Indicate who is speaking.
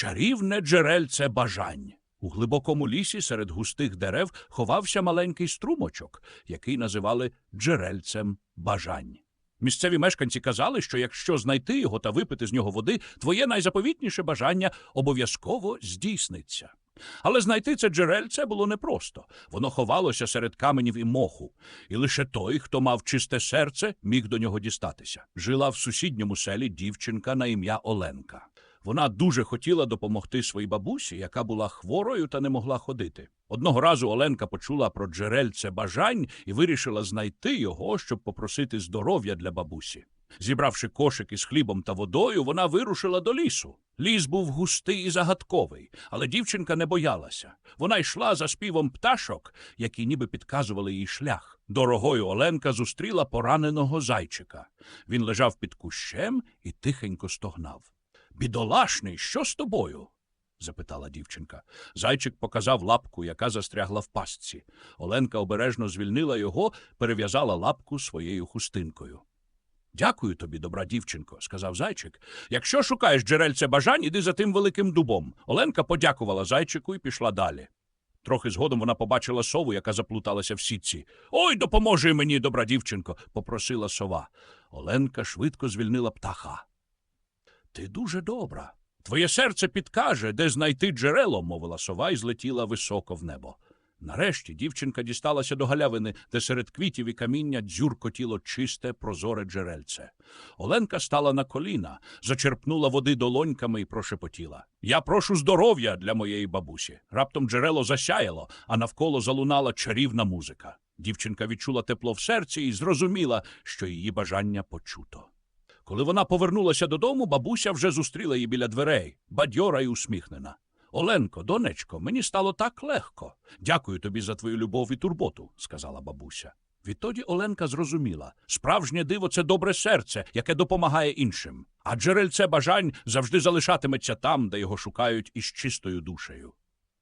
Speaker 1: чарівне джерельце бажань. У глибокому лісі серед густих дерев ховався маленький струмочок, який називали джерельцем бажань. Місцеві мешканці казали, що якщо знайти його та випити з нього води, твоє найзаповітніше бажання обов'язково здійсниться. Але знайти це джерельце було непросто. Воно ховалося серед каменів і моху, і лише той, хто мав чисте серце, міг до нього дістатися. Жила в сусідньому селі дівчинка на ім'я Оленка. Вона дуже хотіла допомогти своїй бабусі, яка була хворою та не могла ходити. Одного разу Оленка почула про джерельце бажань і вирішила знайти його, щоб попросити здоров'я для бабусі. Зібравши кошик із хлібом та водою, вона вирушила до лісу. Ліс був густий і загадковий, але дівчинка не боялася. Вона йшла за співом пташок, які ніби підказували їй шлях. Дорогою Оленка зустріла пораненого зайчика. Він лежав під кущем і тихенько стогнав. Бідолашний, що з тобою? запитала дівчинка. Зайчик показав лапку, яка застрягла в пастці. Оленка обережно звільнила його, перев'язала лапку своєю хустинкою. Дякую тобі, добра дівчинко, сказав зайчик. Якщо шукаєш джерельце бажань, іди за тим великим дубом. Оленка подякувала зайчику і пішла далі. Трохи згодом вона побачила сову, яка заплуталася в сітці. Ой, допоможи мені, добра дівчинко, попросила сова. Оленка швидко звільнила птаха. Ти дуже добра. Твоє серце підкаже, де знайти джерело, мовила сова і злетіла високо в небо. Нарешті дівчинка дісталася до галявини, де серед квітів і каміння дзюркотіло чисте, прозоре джерельце. Оленка стала на коліна, зачерпнула води долоньками і прошепотіла. Я прошу здоров'я для моєї бабусі. Раптом джерело засяяло, а навколо залунала чарівна музика. Дівчинка відчула тепло в серці і зрозуміла, що її бажання почуто. Коли вона повернулася додому, бабуся вже зустріла її біля дверей, бадьора й усміхнена. Оленко, донечко, мені стало так легко. Дякую тобі за твою любов і турботу, сказала бабуся. Відтоді Оленка зрозуміла справжнє диво це добре серце, яке допомагає іншим. А джерельце бажань завжди залишатиметься там, де його шукають із чистою душею.